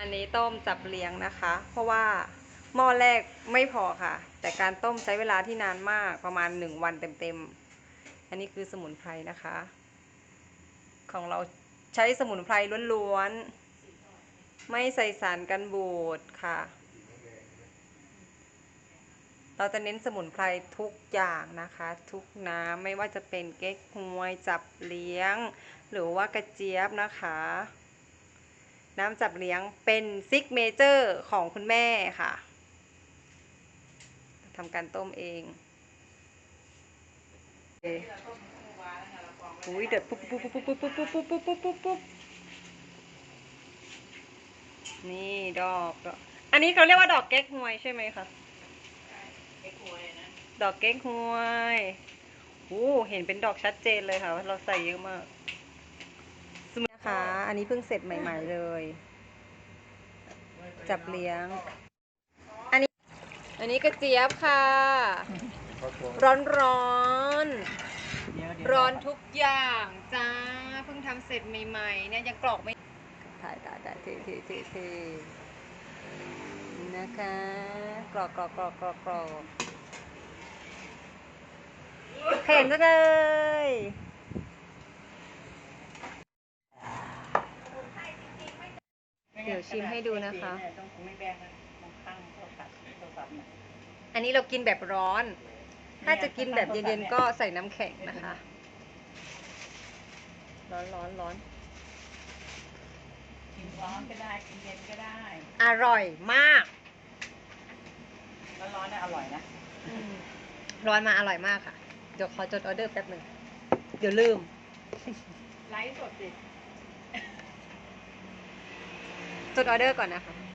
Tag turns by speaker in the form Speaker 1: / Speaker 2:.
Speaker 1: อันนี้ต้มจับเลี้ยงนะคะ เพราะว่าหม้อแรกไม่พอค่ะ แต่การต้มใช้เวลาที่นานมากประมาณหนึ่งวันเต็มๆ อันนี้คือสมุนไพรนะคะ ของเราใช้สมุนไพรล้วนๆ ไม่ใส่สารกันบูดค่ะ เราจะเน้นสมุนไพรทุกอย่างนะคะ ทุกน้ำไม่ว่าจะเป็นเก๊กฮวยจับเลี้ยง หรือว่ากระเจี๊ยบนะคะ น้ำจับเลี้ยงเป็นซิกเมเจอร์ของคุณแม่ค่ะทำการต้มเองโอเคอุ้ยเดือดปุ๊บปุ๊บปุ๊บปุ๊บปุ๊บปุ๊บปุ๊บปุ๊บปุ๊บปุ๊บนี่ดอกดอกอันนี้เขาเรียกว่าดอกเก๊กฮวยใช่ไหมคะดอกเก๊กฮวยโอ้เห็นเป็นดอกชัดเจนเลยค่ะว่าเราใส่เยอะมาก สมุนนะคะ อันนี้เพิ่งเสร็จใหม่ ๆเลย จับเลี้ยง อันนี้ อันนี้กระเจี๊ยบค่ะ ร้อนร้อนๆร้อนทุกอย่างจ้า เพิ่งทำเสร็จใหม่ๆเนี่ยยังกรอกไม่ถ่ายถ่ายถ่ายเทเทเทเทนะคะ กรอกกรอกกรอกกรอกกรอกเห็นจังเลย เดี๋ยวชิมให้ดูนะคะ
Speaker 2: ต้องไม่แบงนะต้องตั้งโทรศัพท์โทรศัพท์หน่อย
Speaker 1: อันนี้เรากินแบบร้อน ถ้าจะกินแบบเย็นๆก็ใส่น้ำแข็งนะคะ ร้อนร้อนร้อน
Speaker 2: กินร้อนก็ได้กินเย็นก็ได้
Speaker 1: อร่อยมาก
Speaker 2: แล้วร้อนน่ะอร่อยนะ
Speaker 1: ร้อนมาอร่อยมากค่ะ เดี๋ยวขอจดออเดอร์แป๊บหนึ่ง เดี๋ยวลืม
Speaker 2: ไลฟ์สดสิ
Speaker 1: จดออเดอร์ก่อนนะคะ